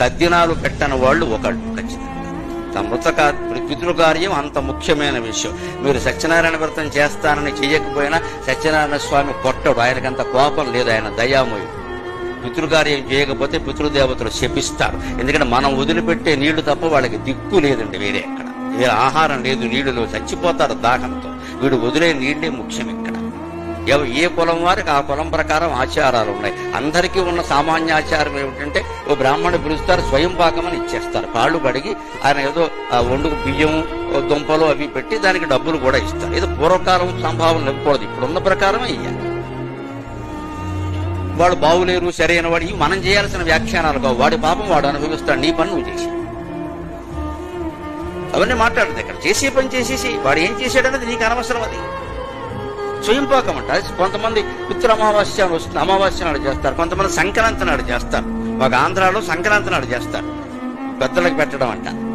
తద్దినాలు పెట్టని వాళ్ళు ఒకళ్ళు ఖచ్చితంగా. తమ మృతక పితృకార్యం అంత ముఖ్యమైన విషయం. మీరు సత్యనారాయణ వ్రతం చేస్తానని చేయకపోయినా సత్యనారాయణ స్వామి కొట్టడు. ఆయనకంత కోపం లేదు ఆయన దయామయుడు. పితృకార్యం చేయకపోతే పితృదేవతలు శపిస్తారు. ఎందుకంటే మనం వదిలిపెట్టే నీళ్ళు తప్ప వాళ్ళకి దిక్కు లేదండి వేరే ఎక్కడ. ఆహారం లేదు నీళ్ళు చచ్చిపోతారు దాహంతో. వీడు వదిలే నీళ్ళే ముఖ్యం ఏ కులం వారికి ఆ కులం ప్రకారం ఆచారాలు ఉన్నాయి. అందరికీ ఉన్న సామాన్య ఆచారం ఏమిటంటే ఓ బ్రాహ్మణుడు పిలుస్తారు స్వయం పాకమని ఇచ్చేస్తారు. కాళ్ళు కడిగి ఆయన ఏదో ఆ వండుకు బియ్యం దుంపలు అవి పెట్టి దానికి డబ్బులు కూడా ఇస్తారు. ఇది పూర్వకాలం సంభావన ఇవ్వకూడదు ఇప్పుడున్న ప్రకారమే ఇయ్యాలి. వాడు బాగులేరు సరైన వాడు ఇవి మనం చేయాల్సిన వ్యాఖ్యానాలు కావు. వాడి పాపం వాడు అనుభవిస్తాడు. నీ పని నువ్వు చేసి అవన్నీ మాట్లాడదు ఇక్కడ. చేసే పని చేసేసి వాడు ఏం చేశాడనేది నీకు అనవసరం అది. స్వయంపాకం అంట కొంతమంది పిత్ర అమావాస్య వస్తుంది అమావాస్య నాడు చేస్తారు కొంతమంది సంక్రాంతి నాడు చేస్తారు. ఒక ఆంధ్రాలో సంక్రాంతి నాడు చేస్తారు. పెద్దలకు పెట్టడం అంట.